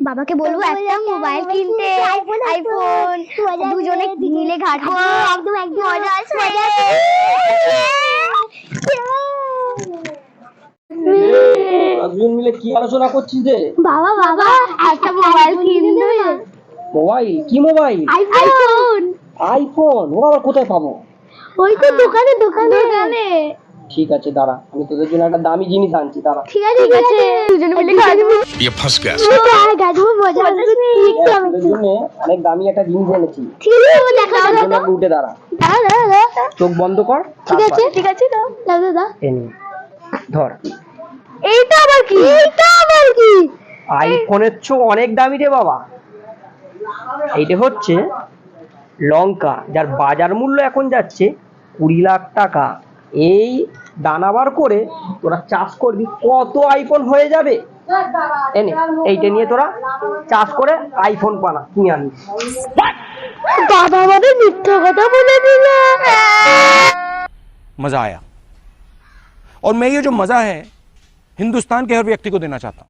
বাবাকে বলব একটা মোবাইল কিনতে। আইফোন দুজনে মিলে ঘাটবো একদম একদম মজা আসবে দুজন মিলে কি আলোচনা করছিস রে? বাবা বাবা একটা মোবাইল কিনবে মোবাইল? কি মোবাইল? আইফোন আইফোন ও আবার কোথায় পাবো? ওই তো দোকানে দোকানে। দোকানে। ঠিক আছে দাঁড়া আমি তোদের জন্য একটা দামি জিনিস আনছি দাঁড়া ঠিক আছে ঠিক আছে দুজনে মিলে ঘাটবো ये फंस गया ঘাটবো মজা আসবে ঠিক আছে তোদের জন্য অনেক দামি একটা জিনিস এনেছি ঠিক আছে দেখা তোর জন্য একটু উঠে দাঁড়া দাঁড়া দাঁড়া দাঁড়া চোখ বন্ধ কর ঠিক আছে ঠিক আছে দাও দাও দাও, দাও এই নে, ধর এইটা আবার কি এইটা আবার কি আইফোনের চেয়েও অনেক দামি রে বাবা এইটা হচ্ছে লঙ্কা যার বাজার মূল্য এখন যাচ্ছে কুড়ি লাখ টাকা এই দানাবার করে তোরা চাষ করবি কত আইফোন হয়ে যাবে এনে এইটা নিয়ে তোরা চাষ করে আইফোন পানা কিনে আনিস বাবা আমাদের মিথ্যা কথা বলে দিল मजा आया और मैं ये जो मजा है हिंदुस्तान के हर व्यक्ति को देना चाहता हूं